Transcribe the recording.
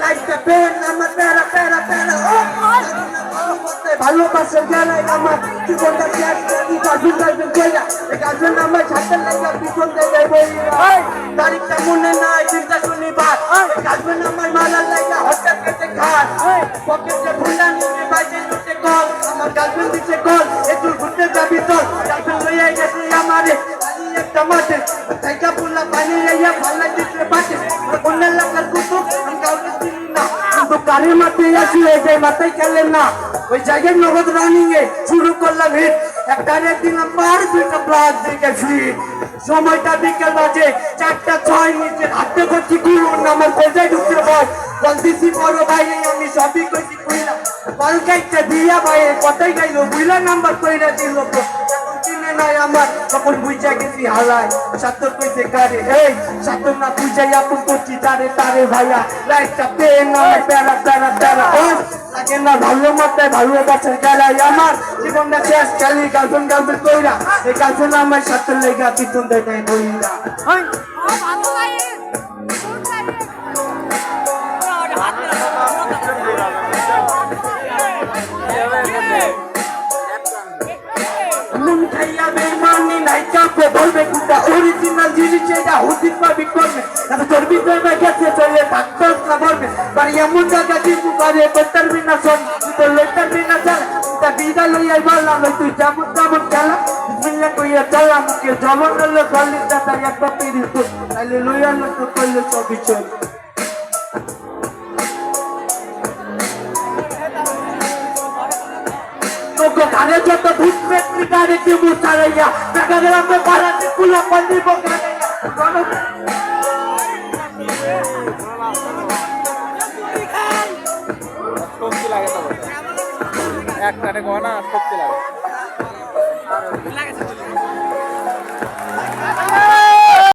লাইফটা পেন আমার প্যারা প্যারা প্যারা ও ভালোবাসার গেলাই আমার তারিখটা মনে নাই চিন্তা শনিবার। গার্জেন আমার মালার লাগা হঠাৎ কেটে খাট। পকেটে ভুলা নিয়ে বাজে লুটে কল আমার গার্জেন দিছে কল একটু ঘুরতে যাবি তোর। গার্জেন লইয়া গেছে আমারে একটা মাঠে। থাইকা পুলা পানি আইয়া ভাল্লা দিতে বাটে অন্য এলাকার কুতুব আমি কাউকে চিনি না। কিন্তু কারের মাথায় আসি এই যে মাথায় খেলেন না। ওই জায়গায় নগদ রানিং এ শুরু করলাম হিট একটা রেট দিলাম পার দুইটা প্লাস দিকে ফিট সময়টা বিকেল বাজে চারটা ছয় নিচে হাতে করছি গুরুর নামের কোথায় ঢুকছে ভয় বলতেছি, বড় ভাই, আমি সবই কইছি কইলা বল গাইতে দিয়া ভাই কথাই গাইলো বুইলা নাম্বার কইরা দিল চিনে নাই আমার, তখন বুঝা গেছি, হালাই, সাতর কইতে কারে? এই, সাতর না বুঝাই আপন করছি, তারে তারে ভাইয়া লাইফটা পেন, আমার প্যারা প্যারা না ভালো মাথায় ভালো বাচ্চার গেলাই আমার জীবনটা শেষ খালি গার্জেন গার্জেন কইরা এই গার্জেন আমার সাথে লেগা পিছন নাই চাপে বলবে কুটা অরিজিনাল জিনিস এটা হুদিস পাবি করবে এত তোর ভিতরে গেছে চলে ডাক্তার না বলবে। বাড়ি এমন জায়গা কিছু করে করতার বিনা শোন তুই তো লইতার বিনা চালা তা বিদা লইয়াই বললাম তুই যেমন তেমন খেলা বিসমিল্লাহ কইয়া চালা মুখে জমন হলো গলি দাদা একটা তুই তাইলে লইয়া লোক করলে সবই চলে। ঘরে যত পেটনি গাড়ি দিয়ে মুছারাইয়া দেখা গেলাম পাড়াতে কুলা পল্লি বকারাইয়া শক্তি লাগে তো। একটা গহনা গয়না লাগে